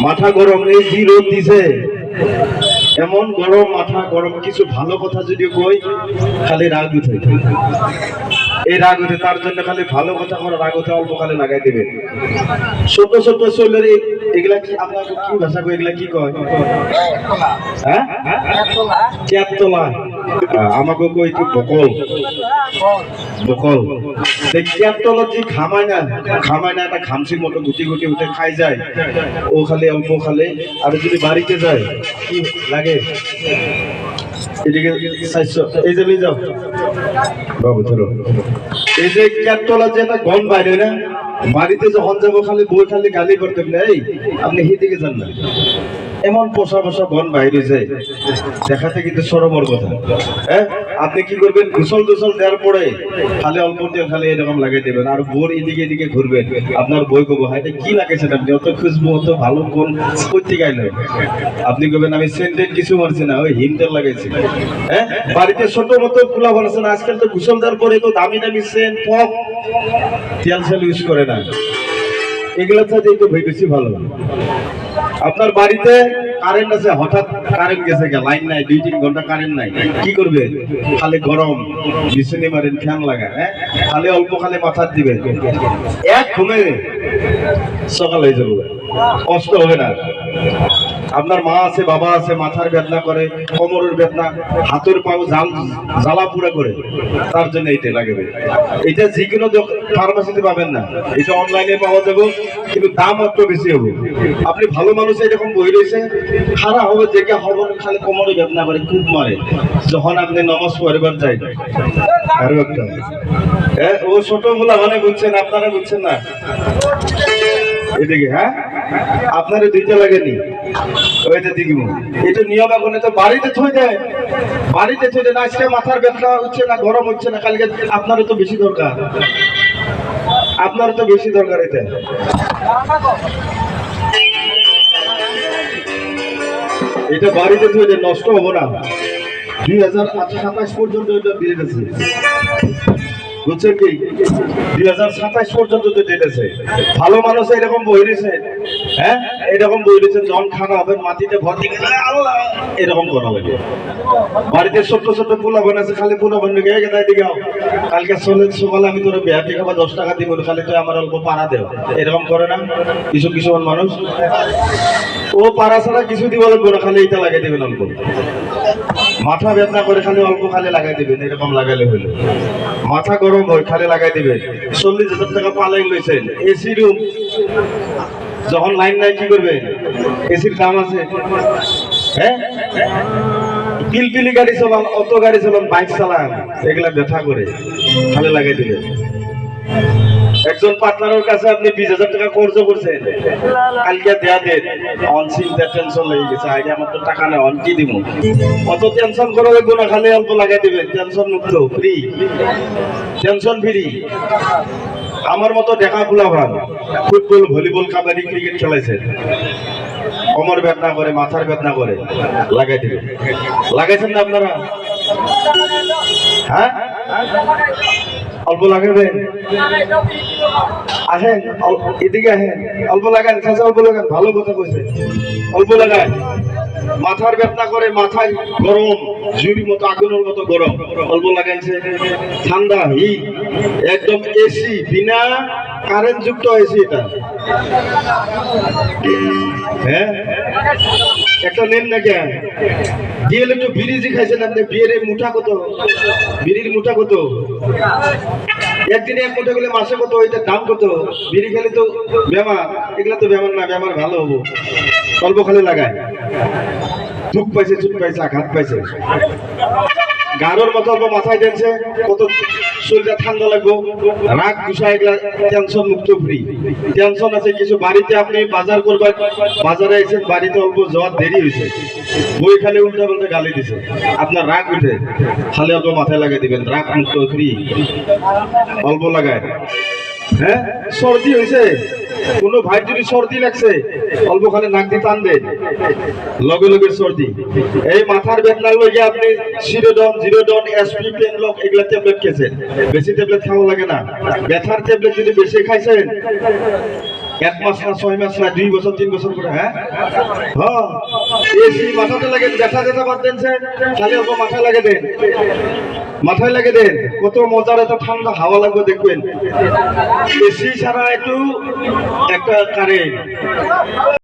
মাথা গরম এই জি রোদ দিছে। এমন গরম মাথা গরম কিছু ভালো কথা যদি কই খালি রাগ উঠে। এই রাগ উঠে তার জন্য খালি ভালো কথা করে রাগ উঠে অল্প খালি লাগাই দেবেন ছোট ছোট শৈলের এগুলা কি আপনার কি ভাষা কয়? এগুলা কি কয়? হ্যাঁ? ক্যাপতলা আমাকে কি বকল। বকল। এই ক্যাপতলা যে খামায় না খামায় না একটা খামচির মতো গুটি গুটি উঠে খাই যায়। ও খালি, অল্প খালে আর যদি বাড়িতে যায়, কি লাগে? এই যে যাও। এই যে ক্যাপতলা যে একটা গন বাইরে না? বাড়িতে যখন যাব, খালি বই খালি গালি করতে এই, আপনি হিদিকে যান না। এমন পোষা পোষা গন বাইরে যায় দেখাতে কিন্তু সরবর কথা। হ্যাঁ? আপনি কি করবেন? গুসল টুসল দেওয়ার পরে খালি অল্প দিয়ে খালি এরকম লাগাই দেবেন, আর বোর এদিকে এদিকে ঘুরবেন। আপনার বই কবো হ্যাঁ এটা কি লাগাইছেন আপনি? অত খুশবু, অত ভালো কোন করতে গাইলেন আপনি কবেন আমি সেন্টেন কিছু মারছি না, ওই হিমতেল লাগাইছি। হ্যাঁ? বাড়িতে ছোট মতো পোলা বানাচ্ছেন আজকাল তো গুসল দেওয়ার পরে তো দামি দামি সেন্ট পক তেল সেল ইউজ করে না। এগুলো তো তো বেশি ভালো। আপনার বাড়িতে কারেন্ট আছে, হঠাৎ কারেন্ট গেছে গে লাইন নাই, দুই তিন ঘণ্টা কারেন্ট নাই। কি করবে? খালি গরম বিছুনি মারেন, ফ্যান লাগায় হ্যাঁ? খালি অল্প খালি মাথার দিবে। এক ঘুমে সকাল হয়ে যাবে। কষ্ট হবে না। আপনার মা আছে, বাবা আছে, মাথার বেদনা করে, কোমরের বেদনা হাতের পাও জাল, জ্বালা পুরা করে। তার জন্য এইটা লাগবে। এটা যে কোনো ফার্মাসিতে পাবেন না। এটা অনলাইনে পাওয়া যাবে, কিন্তু দাম একটু বেশি হবে। আপনি ভালো মানুষ এরকম বই রয়েছে, খারাপ হবে যে কে হবে খালি কোমরে বেদনা করে, খুব মারে। যখন আপনি নমাজ পড়বার যাই আরও একটা। ও ছোটগুলা মানে বুঝছেন, আপনারা বুঝছেন না? এদিকে হ্যাঁ? আপনারে দুইটা লাগেনি। ওইটা দিকে এটা নিয়ম এখন তো বাড়িতে থই দেয়। বাড়িতে থই দেয় না, আজকে মাথার ব্যথা হচ্ছে না, গরম হচ্ছে না, কালকে আপনারও তো বেশি দরকার। আপনারও তো বেশি দরকার এটা। এটা বাড়িতে থই দেয়, নষ্ট হব না। দুই হাজার সাতাশ পর্যন্ত এটা দিয়ে গেছে বুঝছেন কি, দুই হাজার সাতাশ পর্যন্ত তো ভালো মানুষ এরকম বই হ্যাঁ? এরকম বই জন খানা হবে, মাটিতে ভর দিকে আল্লাহ এরকম করা বাড়িতে ছোট্ট ছোট্ট পোলা খালি পোলা গিয়ে দিকে কালকে সকালে আমি তোর বা দশ টাকা দিব, খালি তুই আমার অল্প পাড়া দেও এরকম করে না, কিছু কিছু মানুষ। ও পাড়া ছাড়া কিছু দিব লাগবে না, খালি এটা লাগাই দেবেন অল্প। মাথা বেদনা করে খালি অল্প খালি লাগাই দিবেন, এরকম লাগাইলে হইল। মাথা গরম হয় লাগাই দিবে। চল্লিশ হাজার টাকা পালাই লইছেন এসি রুম, যখন লাইন নাই কি করবে? এসির দাম আছে। হ্যাঁ? পিলপিলি গাড়ি চালান অটো গাড়ি চালান বাইক চালান এগুলা ব্যথা করে, খালে লাগাই দিবেন একজন পার্টনারের কাছে আপনি বিশ হাজার টাকা খরচ করছেন। কালকে দেয়া দেন অন চিন্তা টেনশন লেগে গেছে। আগে আমার তো টাকা নেই, অন কি দিব? অত টেনশন করা লাগবে না খালি অল্প লাগাই দিবেন টেনশন মুক্ত ফ্রি টেনশন ফ্রি আমার মতো দেখা খোলা ভান। ফুটবল, ভলিবল, কাবাডি ক্রিকেট খেলাইছে। কোমর বেদনা করে, মাথার বেদনা করে। লাগাই দিবেন লাগাইছেন না আপনারা? হ্যাঁ? অল্প লাগাবেন আসেন এদিকে আসেন। অল্প লাগান চাষা অল্প লাগান, ভালো কথা কইছে। অল্প লাগান। মাথার বেদনা করে, মাথায় গরম, জুড়ি মতো, আগুনের মতো গরম। অল্প লাগাইছে ঠান্ডা, হি। একদম এসি বিনা কারেন্ট যুক্ত এসি এটা। হ্যাঁ? একটা নেন না কেন? দিয়ে একটু বিড়ি খাইছেন আপনি বিয়ের মুঠা কত? বিড়ির মুঠা কত? একদিনে এক মুঠা গেলে মাসে কত? এটার দাম কত? বিড়ি খেলে তো বেমার। এগুলা তো বেমার না, বেমার ভালো হব। অল্প খালি লাগায়। দুঃখ পাইছে চুপ পাইছে, আঘাত পাইছে। গাড়োর মতো অল্প মাথায় দিয়েছে কত শরীরটা ঠান্ডা লাগবো, রাগ দুশা এগুলা টেনশন মুক্ত ফ্রি টেনশন আছে কিছু, বাড়িতে আপনি বাজার করবেন, বাজারে এসেছেন বাড়িতে অল্প যাওয়ার দেরি হয়েছে বই খালি উল্টা পাল্টা গালি দিছে। আপনার রাগ উঠে, খালি অল্প মাথায় লাগিয়ে দিবেন, রাগ মুক্ত ফ্রি অল্প লাগায়। হ্যাঁ? সর্দি হয়েছে কোনো ভাই যদি সর্দি লাগছে অল্প খালি নাক দিয়ে টান দেন। লগে লগে সর্দি। এই মাথার বেদনার লগে আপনি সিরোডন, জিরোডন, এসপি পেন লক এগুলা ট্যাবলেট খেয়েছেন। বেশি ট্যাবলেট খাওয়া লাগে না। ব্যথার ট্যাবলেট যদি বেশি খাইছেন, এক মাস না, ছয় মাস না, দুই বছর, তিন বছর করে হ্যাঁ? হ্যাঁ। এসি মাথাতে লাগে দেখা যেতে পারতেন সে খালি অল্প মাথায় লাগে দেন। মাথায় লাগে দেন, কত মজার, এত ঠান্ডা হাওয়া লাগবে, দেখবেন। এসি ছাড়া একটু একটা কারেন্ট